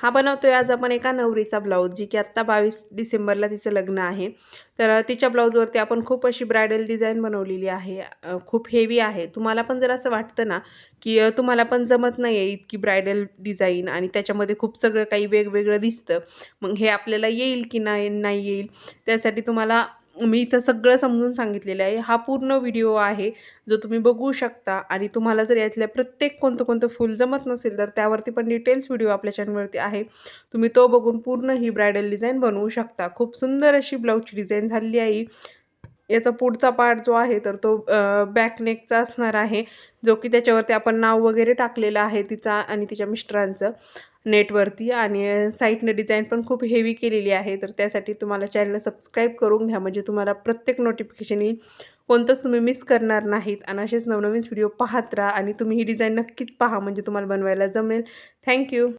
हा बनवतोय आज आपण एका नवरीचा ब्लाऊज जी की आत्ता बावीस डिसेंबरला तिचं लग्न आहे. तर तिच्या ब्लाऊजवरती आपण खूप अशी ब्रायडल डिझाईन बनवलेली आहे. खूप हेवी आहे. तुम्हाला पण जर असं वाटतं ना की तुम्हाला पण जमत नाही आहे इतकी ब्रायडल डिझाईन आणि त्याच्यामध्ये खूप सगळं काही वेगवेगळं दिसतं मग हे आपल्याला येईल की नाही नाही येईल त्यासाठी तुम्हाला मी इथं सगळं समजून सांगितलेलं आहे. हा पूर्ण व्हिडिओ आहे जो तुम्ही बघू शकता आणि तुम्हाला जर यातल्या प्रत्येक कोणतं कोणतं फुल जमत नसेल तर त्यावरती पण डिटेल्स व्हिडिओ आपल्या चॅनलवरती आहे. तुम्ही तो बघून पूर्ण ही ब्रायडल डिझाईन बनवू शकता. खूप सुंदर अशी ब्लाऊजची डिझाईन झालेली आहे. याचा पुढचा पार्ट जो आहे तर तो बॅकनेकचा असणार आहे जो की त्याच्यावरती आपण नाव वगैरे टाकलेलं आहे तिचा आणि तिच्या मिस्टरांचं. नेटवरती आणि साईटनं डिझाईन पण खूप हेवी केलेली आहे. तर त्यासाठी तुम्हाला चॅनल सबस्क्राईब करून घ्या. म्हणजे तुम्हाला प्रत्येक नोटिफिकेशन येईल कोणतंच तुम्ही मिस करणार नाहीत. आणि असेच नवनवीन व्हिडिओ पाहत राहा आणि तुम्ही ही डिझाईन नक्कीच पहा. म्हणजे तुम्हाला बनवायला जमेल. थँक्यू